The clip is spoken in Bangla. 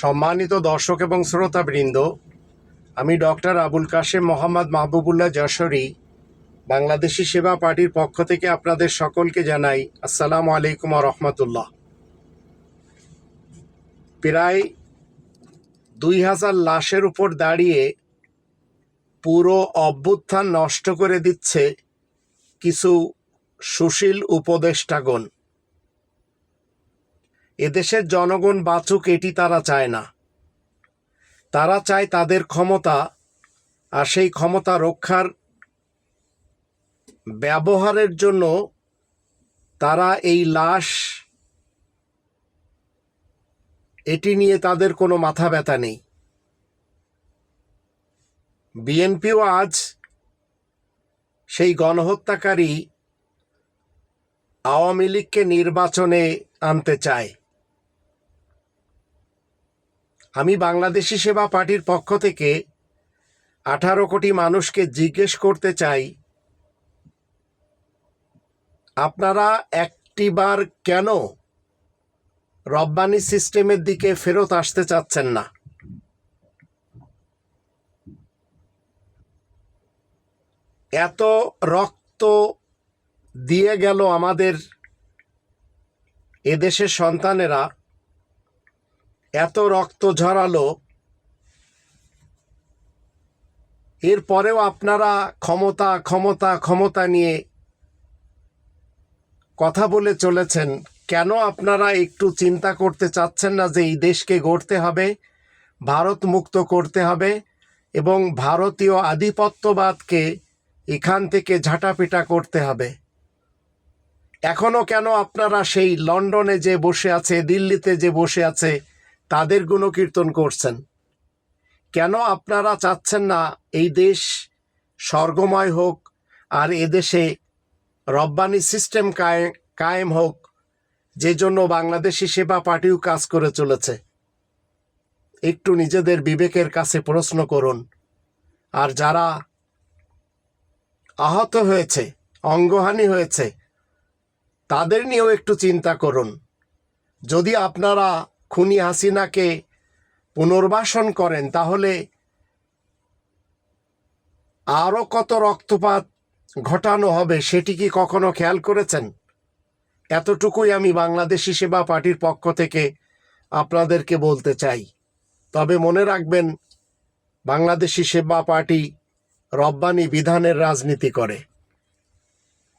সম্মানিত দর্শক এবং শ্রোতাবৃন্দ, আমি ডক্টর আবুল কাশেম মোহাম্মদ মাহবুবুল্লাহ যশোরী, বাংলাদেশি সেবা পার্টির পক্ষ থেকে আপনাদের সকলকে জানাই আসসালামু আলাইকুম রহমতুল্লাহ। প্রায় দুই হাজার লাশের উপর দাঁড়িয়ে পুরো অভ্যুত্থান নষ্ট করে দিচ্ছে কিছু সুশীল উপদেষ্টাগণ। এদেশের জনগণ বাঁচুক এটি তারা চায় না। তারা চায় তাদের ক্ষমতা আর সেই ক্ষমতা রক্ষার ব্যবহারের জন্য তারা এই লাশ এটি নিয়ে তাদের কোনো মাথা ব্যথা নেই। বিএনপিও আজ সেই গণহত্যাকারী আওয়ামী লীগকে নির্বাচনে আনতে চায়। আমি বাংলাদেশি সেবা পার্টির পক্ষ থেকে আঠারো কোটি মানুষকে জিজ্ঞেস করতে চাই, আপনারা একটিবার কেন রব্বানি সিস্টেমের দিকে ফেরত আসতে চাচ্ছেন না? এত রক্ত দিয়ে গেল আমাদের এদেশের সন্তানেরা। এত রক্ত ঝরালো। এরপরেও আপনারা ক্ষমতা ক্ষমতা ক্ষমতা নিয়ে কথা বলে চলেছেন। কেন আপনারা একটু চিন্তা করতে চাচ্ছেন না যে এই দেশকে গড়তে হবে, ভারত মুক্ত করতে হবে এবং ভারতীয় আধিপত্যবাদকে এখান থেকে ঝাঁটাপিটা করতে হবে? এখনও কেন আপনারা সেই লন্ডনে যে বসে আছে, দিল্লিতে যে বসে আছে তাদের গুণকীর্তন করছেন। কেন আপনারা চাচ্ছেন না এই দেশ স্বর্গময় হোক আর এদেশে রব্বানি সিস্টেম কায়ে- কায়েম হোক, যে জন্য বাংলাদেশি সেবা পার্টিও কাজ করে চলেছে? একটু নিজেদের বিবেকের কাছে প্রশ্ন করুন। আর যারা আহত হয়েছে, অঙ্গহানি হয়েছে, তাদের নিয়েও একটু চিন্তা করুন। যদি আপনারা খুনি হাসিনাকে পুনর্বাসন করেন, তাহলে আরও কত রক্তপাত ঘটানো হবে সেটি কি কখনো খেয়াল করেছেন? এতটুকুই আমি বাংলাদেশি সেবা পার্টির পক্ষ থেকে আপনাদেরকে বলতে চাই। তবে মনে রাখবেন, বাংলাদেশি সেবা পার্টি রব্বানি বিধানের রাজনীতি করে।